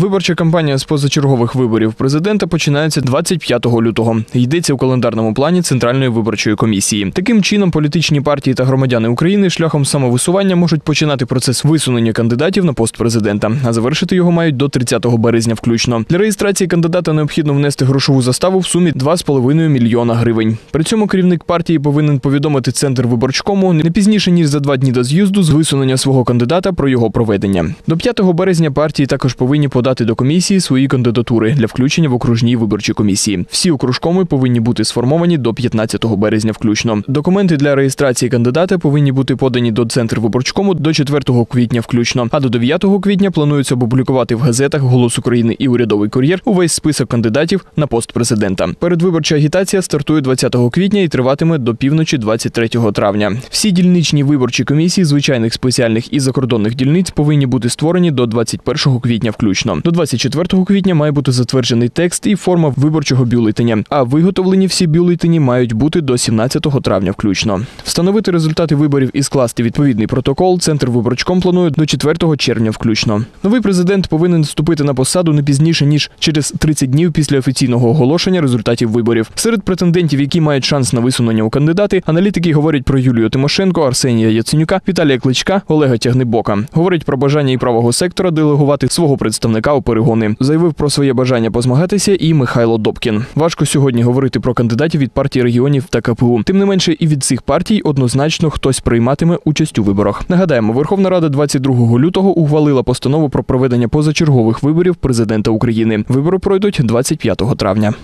Виборча кампанія з позачергових виборів президента починається 25 лютого. Йдеться у календарному плані Центральної виборчої комісії. Таким чином, політичні партії та громадяни України шляхом самовисування можуть починати процес висунення кандидатів на пост президента, а завершити його мають до 30 березня включно. Для реєстрації кандидата необхідно внести грошову заставу в сумі 2,5 мільйона гривень. При цьому керівник партії повинен повідомити центр виборчкому не пізніше ніж за два дні до з'їзду з висунення свого кандидата про його проведення. До 5 березня партії також повинні подати до комісії свої кандидатури для включення в окружні виборчі комісії. Всі окружкоми повинні бути сформовані до 15 березня включно. Документи для реєстрації кандидата повинні бути подані до центру виборчкому до 4 квітня включно. А до 9 квітня планується опублікувати в газетах Голос України і урядовий кур'єр увесь список кандидатів на пост президента. Передвиборча агітація стартує 20 квітня і триватиме до півночі 23 травня. Всі дільничні виборчі комісії звичайних спеціальних і закордонних дільниць повинні бути створені до 21 квітня включно. До 24 квітня має бути затверджений текст і форма виборчого бюлетеня. А виготовлені всі бюлетені мають бути до 17 травня включно. Встановити результати виборів і скласти відповідний протокол. Центр виборчком планує до 4 червня включно. Новий президент повинен вступити на посаду не пізніше ніж через 30 днів після офіційного оголошення результатів виборів. Серед претендентів, які мають шанс на висунення у кандидати, аналітики говорять про Юлію Тимошенко, Арсенія Яценюка, Віталія Кличка, Олега Тягнебока. Говорять про бажання і правого сектора делегувати свого представника у перегони. Заявив про своє бажання позмагатися і Михайло Добкін. Важко сьогодні говорити про кандидатів від партії регіонів та КПУ. Тим не менше, і від цих партій однозначно хтось прийматиме участь у виборах. Нагадаємо, Верховна Рада 22 лютого ухвалила постанову про проведення позачергових виборів президента України. Вибори пройдуть 25 травня.